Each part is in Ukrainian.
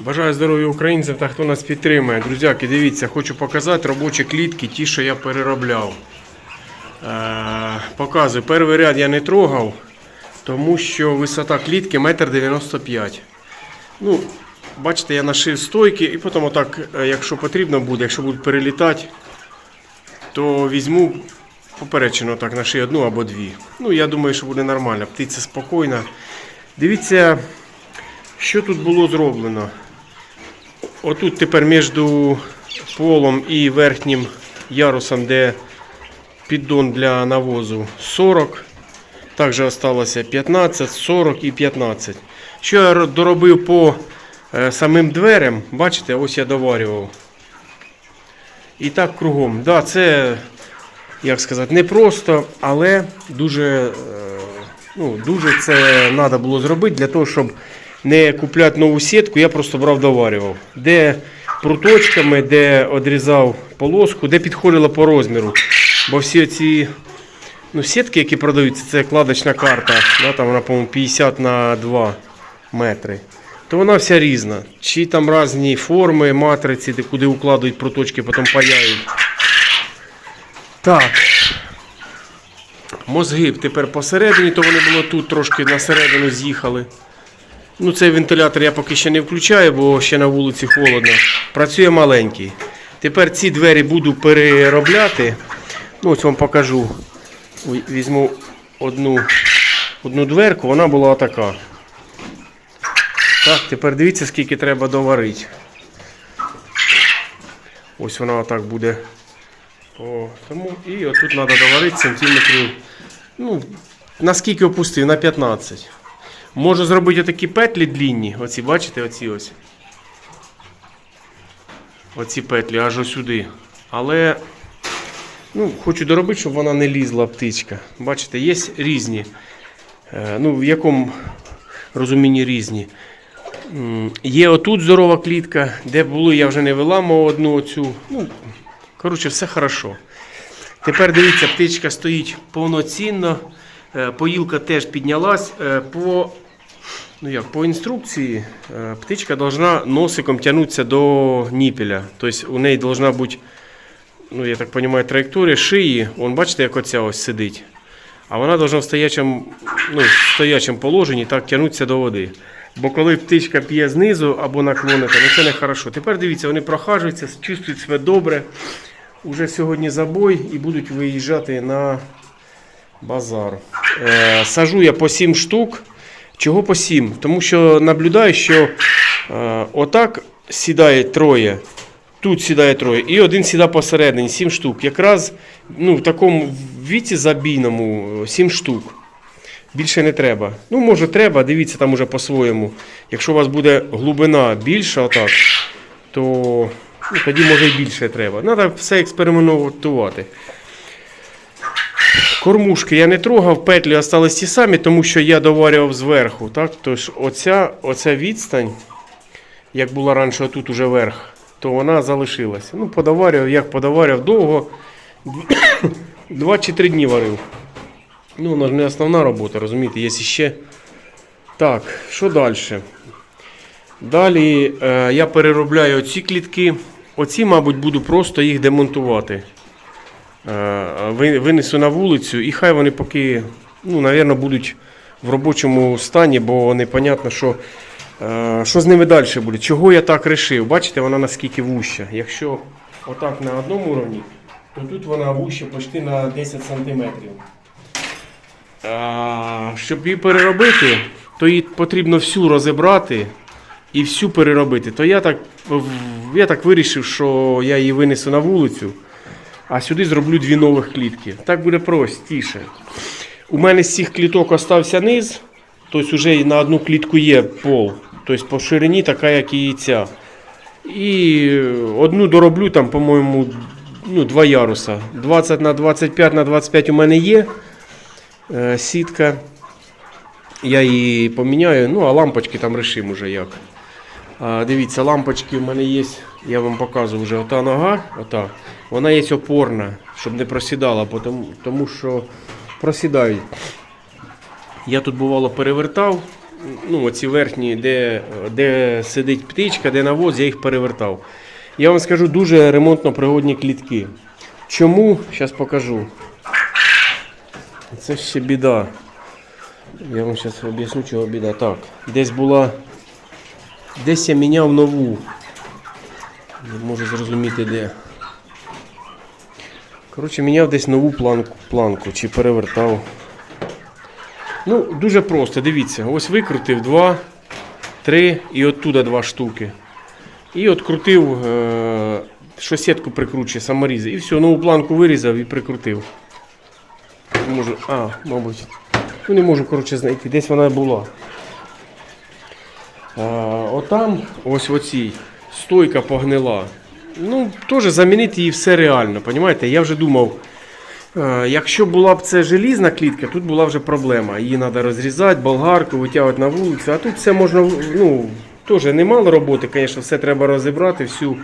Бажаю здоров'я українцям та хто нас підтримує. Друзяки, дивіться, хочу показати робочі клітки, ті, що я переробляв. Е, показую. Перший ряд я не трогав, тому що висота клітки 1,95 м. Ну, бачите, я нашив стойки і потім отак, е, якщо потрібно буде, якщо будуть перелітати, то візьму поперечину так нашию одну або дві. Ну, я думаю, що буде нормально. Птиця спокійна. Дивіться, що тут було зроблено. Отут тепер між полом і верхнім ярусом, де піддон для навозу 40. Також залишилося 15, 40 і 15. Що я доробив по е, самим дверям, бачите, ось я доварював. І так кругом. Да, це, як сказати, непросто, але дуже, е, ну, дуже це треба було зробити для того, щоб не купляти нову сітку, я просто брав доварював. Де пруточками, де відрізав полоску, де підходило по розміру. Бо всі ці ну, сітки, які продаються, це кладочна карта, да, там вона, по-моєму, 50 на 2 метри. То вона вся різна. Чи там різні форми, матриці, де куди укладують проточки, потім паяють. Так. Мозги тепер посередині, то вони було тут трошки на середину з'їхали. Ну, цей вентилятор я поки ще не включаю, бо ще на вулиці холодно. Працює маленький. Тепер ці двері буду переробляти. Ну, ось вам покажу. Візьму одну, одну дверку, вона була така. Так, тепер дивіться, скільки треба доварити. Ось вона отак буде. О, тому і отут треба доварити сантиметрів. Ну, наскільки опустив? На 15. Можу зробити такі петлі длінні. Оці, бачите, оці ось. Оці петлі аж ось сюди. Але ну, хочу доробити, щоб вона не лізла птичка. Bачите, є різні. Е, ну, в якому розумінні різні. Є отут здорова клітка, де були, я вже не виламував одну оцю. Ну, коротше, все хорошо. Тепер дивіться, птичка стоїть повноцінно. Е, Поїлка теж піднялась. Е, По, ну як, по інструкції е, птичка должна носиком тягнутися до ніпеля. Тобто у неї должна бути, ну я так розумію, траєкторія шиї. Вон, бачите, як оця ось сидить. А вона должна в стоячому, ну, в стоячому положенні так тягнутися до води. Бо коли птичка п'є знизу або наклонити, ну це не хорошо. Тепер дивіться, вони прохажуються, чувствують себе добре. Уже сьогодні забой і будуть виїжджати на базар. Е, сажу я по 7 штук. Чого по 7? Тому що наблюдаю, що е, отак сідає троє, тут сідає троє, і один сідає посередині, 7 штук. Якраз ну, в такому віці забійному 7 штук. Більше не треба. Ну, може, треба, дивіться там уже по-своєму. Якщо у вас буде глибина більша, отак, то ну, тоді може і більше треба. Треба все експериментувати. Кормушки я не трогав, петлі залишились ті самі, тому що я доварював зверху. Так? Тож оця, оця відстань, як була раніше тут уже верх, то вона залишилася. Ну, подоварював, як подоварював довго. Два чи три дні варив. Ну, вона ж не основна робота, розумієте, є ще. Так, що далі? Далі е, я переробляю оці клітки. Оці, мабуть, буду просто їх демонтувати. Е, ви- винесу на вулицю і хай вони поки, ну, напевно, будуть в робочому стані, бо непонятно, що, е, що з ними далі буде. Чого я так вирішив? Бачите, вона наскільки вуща. Якщо отак на одному уровні, то тут вона вуща почти на 10 см. Щоб її переробити, то її потрібно всю розібрати і всю переробити. То я так, я так вирішив, що я її винесу на вулицю, а сюди зроблю дві нових клітки. Так буде простіше. У мене з цих кліток остався низ, тобто вже на одну клітку є пол. Тобто по ширині така, як і ця. І одну дороблю там, по-моєму, ну, два яруса. 20 на 25 на 25 у мене є е, сітка. Я її поміняю, ну а лампочки там рішимо вже як. Дивіться, лампочки в мене є, я вам показую вже ота нога, ота, вона є опорна, щоб не просідала, тому що просідають. Я тут бувало перевертав, ну, оці верхні, де, де сидить птичка, де навоз, я їх перевертав. Я вам скажу дуже ремонтно пригодні клітки. Чому? Зараз покажу. Це ще біда. Я вам зараз об'ясню, чого біда. Так, десь була. Десь я міняв нову. Не можу зрозуміти де. Коротше, міняв десь нову планку, планку чи перевертав. Ну, дуже просто, дивіться, ось викрутив два, три і оттуда два штуки. І от крутив, е, що сітку прикручує, саморізи. І все, нову планку вирізав і прикрутив. Можу, а, мабуть. Ну не можу, коротше, знайти. Десь вона була. Отам, ось оцій, стойка погнила. Ну, теж замінити її все реально, розумієте? Я вже думав, е, якщо була б це желізна клітка, тут була вже проблема. Її треба розрізати, болгарку, витягувати на вулицю. А тут все можна, ну, теж немало роботи, звісно, все треба розібрати, всю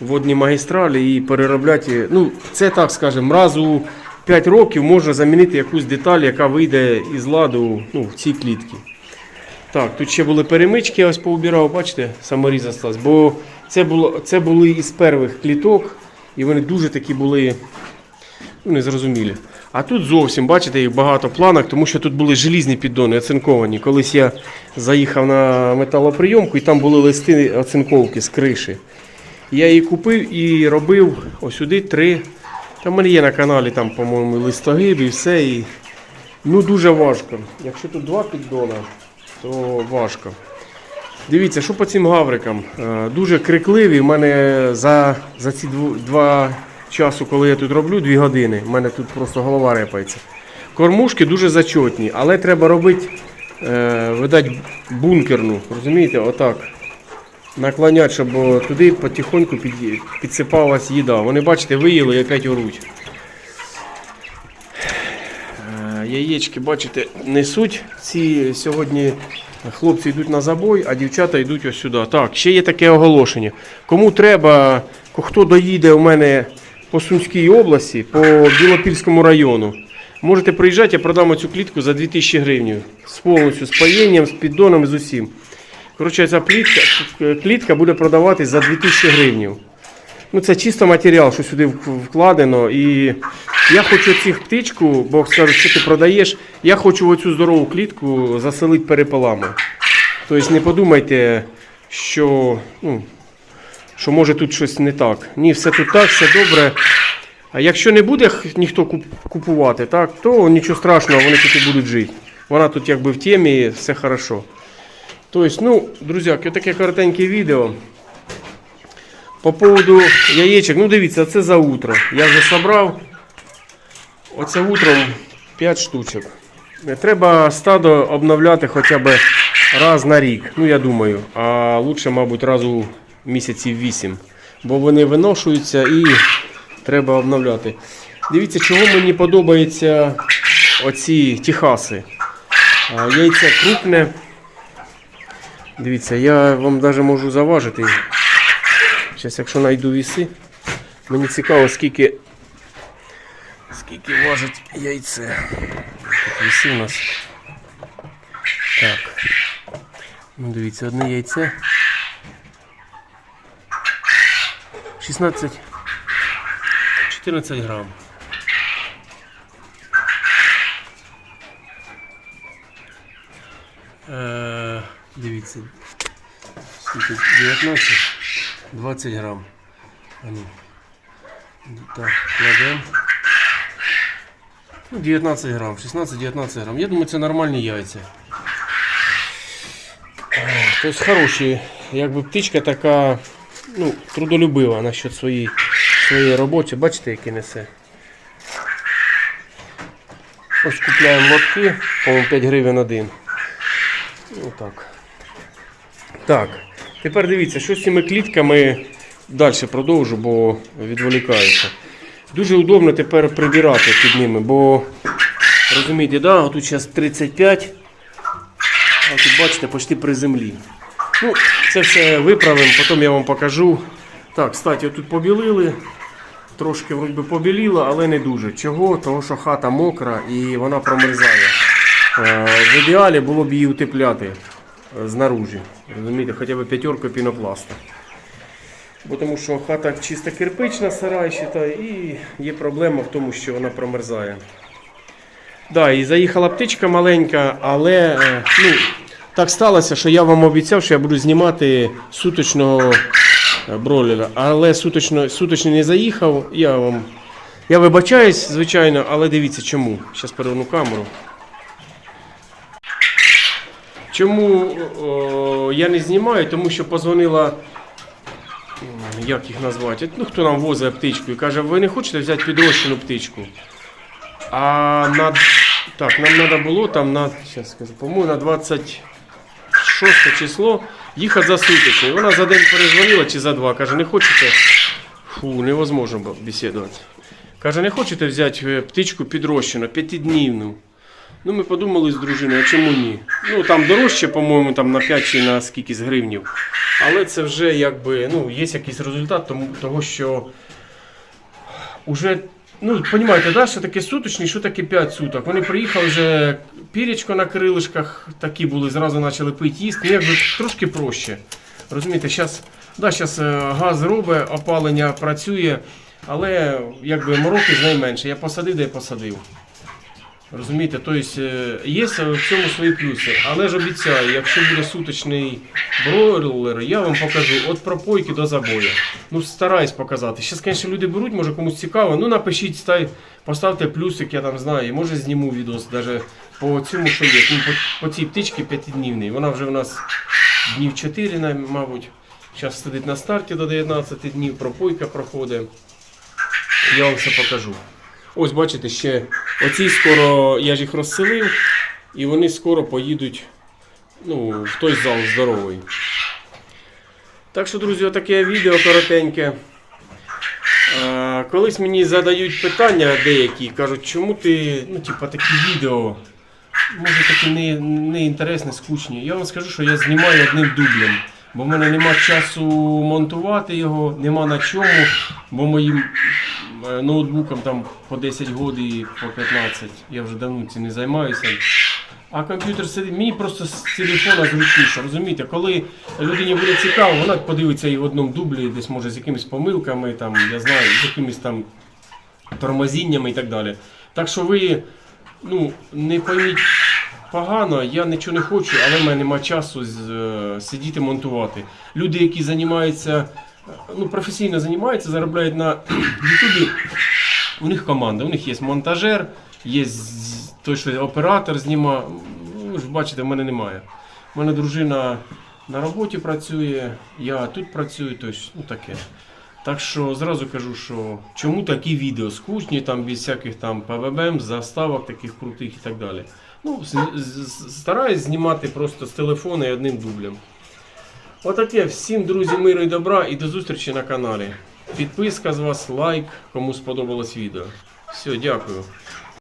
водні магістралі і переробляти. Ну, це так скажемо, раз у 5 років можна замінити якусь деталь, яка вийде із ладу ну, в цій клітці. Так, тут ще були перемички, я ось поубирав, бачите, саморіз залишився. Бо це, було, це були із перших кліток, і вони дуже такі були ну, незрозумілі. А тут зовсім, бачите, їх багато планок, тому що тут були желізні піддони оцинковані. Колись я заїхав на металоприйомку і там були листи оцинковки з криші. Я її купив і робив ось сюди три. Там в є на каналі, там, по-моєму, листогиб і все. І... Ну дуже важко. Якщо тут два піддона, то важко. Дивіться, що по цим гаврикам. Е, Дуже крикливі. У мене за, за ці два часу, коли я тут роблю, дві години, в мене тут просто голова репається. Кормушки дуже зачотні, але треба робити, е, видать, бункерну. Розумієте, отак. Наклонять, щоб туди потихоньку під, підсипалась їда. Вони, бачите, виїли і опять оруть. Е, Яєчки, бачите, несуть. Ці сьогодні хлопці йдуть на забой, а дівчата йдуть ось сюди. Так, ще є таке оголошення. Кому треба, хто доїде у мене по Сумській області, по Білопільському району. Можете приїжджати, я продам цю клітку за 2000 гривень. З повністю з паєнням, з піддоном, з усім. Коротше, ця плітка, клітка буде продаватись за 2000 гривень. Ну, це чисто матеріал, що сюди вкладено. І я хочу цих птичку, бо скажуть, що ти продаєш. Я хочу оцю здорову клітку заселити перепелами. Тобто не подумайте, що, ну, що може тут щось не так. Ні, все тут так, все добре. А якщо не буде ніхто купувати, так, то нічого страшного, вони тут і будуть жити. Вона тут якби в темі, все хорошо. Тобто, ну, друзяки, таке коротеньке відео. По поводу яєчок, ну дивіться, це за утро. Я вже собрав. Оце утром 5 штучок. Треба стадо обновляти хоча б раз на рік. Ну, я думаю. А лучше, мабуть, раз у місяців 8. Бо вони виношуються і треба обновляти. Дивіться, чого мені подобаються оці тіхаси. Яйце крупне. Дивіться, я вам навіть можу заважити. Зараз, якщо знайду віси, мені цікаво, скільки, скільки важить яйце. Віси у нас. Так. Ну, дивіться, одне яйце. 16. 14 грам. Е, дивіться. Скільки? 19. 20 грам. А ну. Так, кладемо. Ну, 19 грам, 16-19 грам. Я думаю, це нормальні яйця. Тобто хороші. Якби птичка така, ну, трудолюбива насчет своєї, своєї роботи. Бачите, які несе. Ось купляємо лотки, по-моєму, 5 гривень один. Отак. Так. Тепер дивіться, що з цими клітками далі продовжу, бо відволікаюся. Дуже удобно тепер прибирати під ними, бо розумієте, да, тут зараз 35, а тут бачите, почти при землі. Ну, це все виправимо, потім я вам покажу. Так, кстати, тут побілили. Трошки вроді побіліло, але не дуже. Чого? Тому що хата мокра і вона промерзає. Е, В ідеалі було б її утепляти. е, знаружі. Розумієте, хоча б п'ятерку пінопласта. Бо тому що хата чисто кирпична, сарай считай, і є проблема в тому, що вона промерзає. Да, і заїхала птичка маленька, але е, ну, так сталося, що я вам обіцяв, що я буду знімати суточного е, бройлера. Але суточно, суточний не заїхав. Я вам. Я вибачаюсь, звичайно, але дивіться чому. Зараз переверну камеру. Чому о, я не знімаю? Тому що позвонила. Як їх назвати? Ну, хто нам возить птичку і каже, ви не хочете взяти підрощену птичку? А на. Так, нам треба було там на. Зараз скажу, по-моєму, на 26 число їхати за суточний. Вона за день перезвонила чи за два. Каже, не хочете. Фу, невозможно бесідувати. Каже, не хочете взяти е, птичку підрощену, п'ятиднівну. Ну, ми подумали з дружиною, а чому ні? Ну, там дорожче, по-моєму, там на 5 чи на скільки з гривнів. Але це вже якби, ну, є якийсь результат тому, того, що уже, ну, розумієте, да, що таке суточні, що таке 5 суток. Вони приїхали вже пірячко на крилишках, такі були, зразу почали пити їсти, якби трошки проще. Розумієте, зараз да, е, газ робить, опалення працює, але якби мороки з найменше. Я посадив, де я посадив. Розумієте, тобто е, є в цьому свої плюси. Але ж обіцяю, якщо буде суточний бройлер, я вам покажу від пропойки до забою. Ну, стараюсь показати. Зараз, звісно, люди беруть, може комусь цікаво. Ну напишіть, стай, поставте плюсик, я там знаю, і може зніму відос навіть по цьому, що є. Ну, по, по цій птичці п'ятиднівній. Вона вже в нас днів 4, мабуть. Зараз сидить на старті до 19 днів, пропойка проходить. Я вам все покажу. Ось бачите, ще оці скоро я ж їх розселив, і вони скоро поїдуть ну, в той зал здоровий. Так що, друзі, отаке відео коротеньке. Колись мені задають питання деякі, кажуть, чому ти, ну, типа, такі відео, може такі не, не інтересні, скучні. Я вам скажу, що я знімаю одним дублем. Бо в мене нема часу монтувати його, нема на чому, бо моїм ноутбуком там по 10 років і по 15. Я вже давно цим не займаюся. А комп'ютер сидить, мені просто з телефона зручніше, розумієте, коли людині буде цікаво, вона подивиться і в одному дублі, десь може з якимись помилками, там, я знаю, з якимись там тормозіннями і так далі. Так що ви ну, не пойміть погано, я нічого не хочу, але в мене немає часу з, е, сидіти монтувати. Люди, які займаються, е, ну, професійно займаються, заробляють на Ютубі, у них команда, у них є монтажер, є той, що оператор знімає. Ну, ви ж бачите, в мене немає. У мене дружина на роботі працює, я тут працюю, тобто, ну таке. Так що зразу кажу, що чому такі відео скучні, там без всяких там ПВБМ, заставок таких крутих і так далі. Ну, стараюсь знімати просто з телефона і одним дублем. Отаке, всім друзі, миру і добра і до зустрічі на каналі. Підписка з вас, лайк, кому сподобалось відео. Все, дякую.